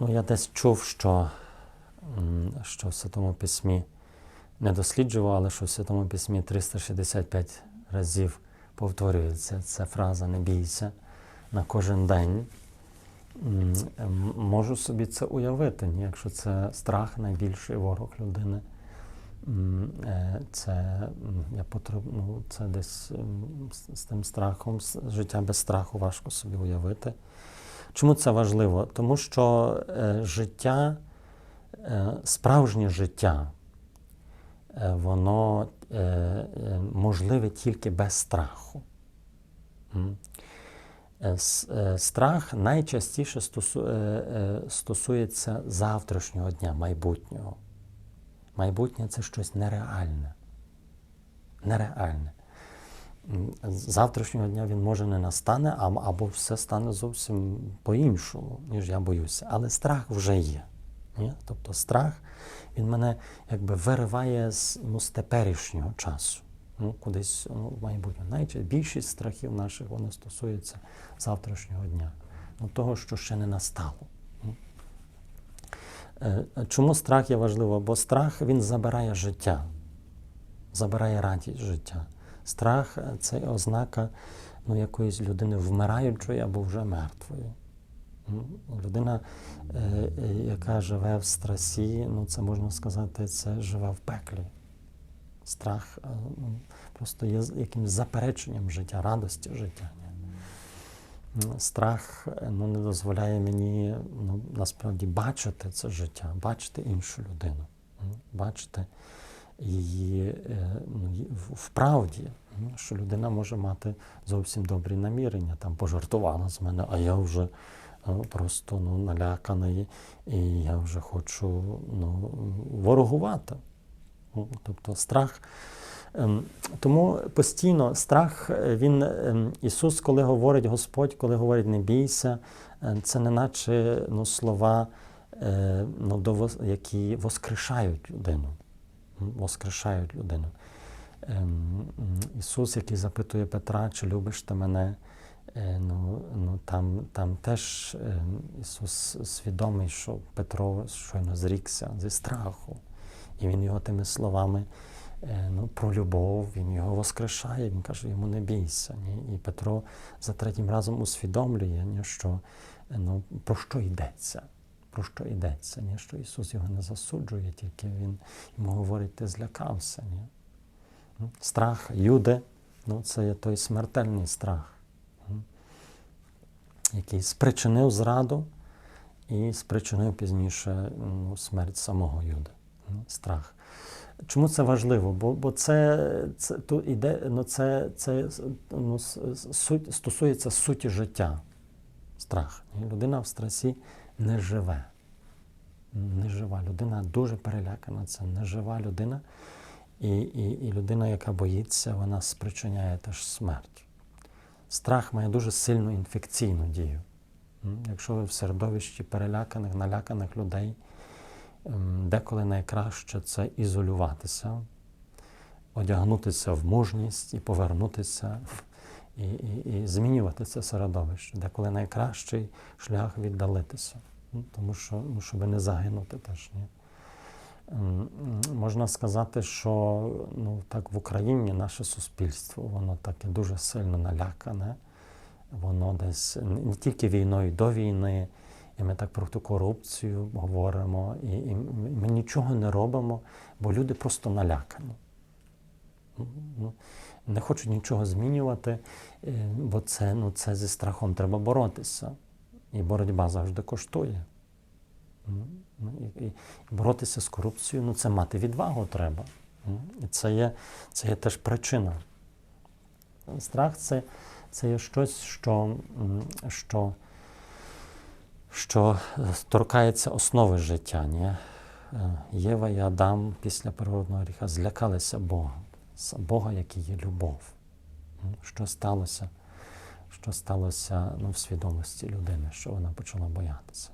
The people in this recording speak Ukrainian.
Ну, я десь чув, що, що в Святому Письмі не досліджував, але що в Святому Письмі 365 разів повторюється ця фраза не бійся на кожен день. Можу собі це уявити, якщо це страх найбільший ворог людини. Е, Це я потреб... ну, це десь з тим страхом, життя без страху важко собі уявити. Чому це важливо? Тому що е, життя, е, справжнє життя, е, воно можливе тільки без страху. Страх найчастіше стосу- стосується завтрашнього дня, майбутнього. Майбутнє це щось нереальне. Нереальне. Завтрашнього дня він може не настане, або все стане зовсім по-іншому, ніж я боюся. Але страх вже є. Ні? Тобто страх він мене якби вириває з, ну, з теперішнього часу. Ну, кудись ну, в майбутньому. Найчастіше більшість страхів наших вони стосуються завтрашнього дня, ну, того, що ще не настало. Е, Чому страх є важливо? Бо страх він забирає життя, забирає радість життя. Страх це ознака ну, якоїсь людини вмираючої або вже мертвої. Людина, е, е, яка живе в страсі, ну це можна сказати, це живе в пеклі. Страх е, ну, просто є якимось запереченням життя, радості життя. Страх е, ну, не дозволяє мені ну, насправді бачити це життя, бачити іншу людину, бачити її е, ну, в- правді, що людина може мати зовсім добрі намірення, там пожартувала з мене, а я вже е, просто ну, наляканий, і я вже хочу ну, ворогувати. Ну, Тобто страх. Ем, Тому постійно страх, е, він ем, Ісус, коли говорить Господь, коли говорить не бійся, це не наче ну, слова, ну, які воскрешають людину. Воскрешають людину. Ем, Ісус, який запитує Петра, чи любиш ти мене, е, ну, ну, там, там теж ем, Ісус свідомий, що Петро щойно зрікся зі страху. І він його тими словами е, ну, про любов, він його воскрешає, він каже, йому не бійся. Ні? І Петро за третім разом усвідомлює, ні, що е, ну, про що йдеться. Про що йдеться, ні? що Ісус його не засуджує, тільки Він йому говорить, ти злякався. Ні? Ну, Страх Юди, ну, це є той смертельний страх, який спричинив зраду і спричинив пізніше ну, смерть самого Юди. Ну, Страх. Чому це важливо? Бо, бо це, це, тут іде, ну, це, це ну, суть, стосується суті життя. Страх. Людина в страсі не живе. Не жива. Людина дуже перелякана, це не жива людина. І, і, і людина, яка боїться, вона спричиняє теж смерть. Страх має дуже сильну інфекційну дію. Якщо ви в середовищі переляканих, наляканих людей, ем, деколи найкраще це ізолюватися, одягнутися в мужність і повернутися і, і, і змінювати це середовище. Деколи найкращий шлях віддалитися, тому що ну, щоб не загинути теж. Ні? Ем, Можна сказати, що ну, так в Україні наше суспільство, воно таке дуже сильно налякане. Воно десь не тільки війною до війни, і ми так про ту корупцію говоримо, і, і ми нічого не робимо, бо люди просто налякані. Не хочуть нічого змінювати, е, бо це, ну, це зі страхом треба боротися. І боротьба завжди коштує. Ну, І, боротися з корупцією, ну це мати відвагу треба. І це є, це є теж причина. Страх це, це є щось, що, що, що е, торкається основи життя. Ні? Е, Єва і Адам після природного гріха злякалися Бога, Бога, який є любов. Що сталося? Що сталося ну, в свідомості людини, що вона почала боятися.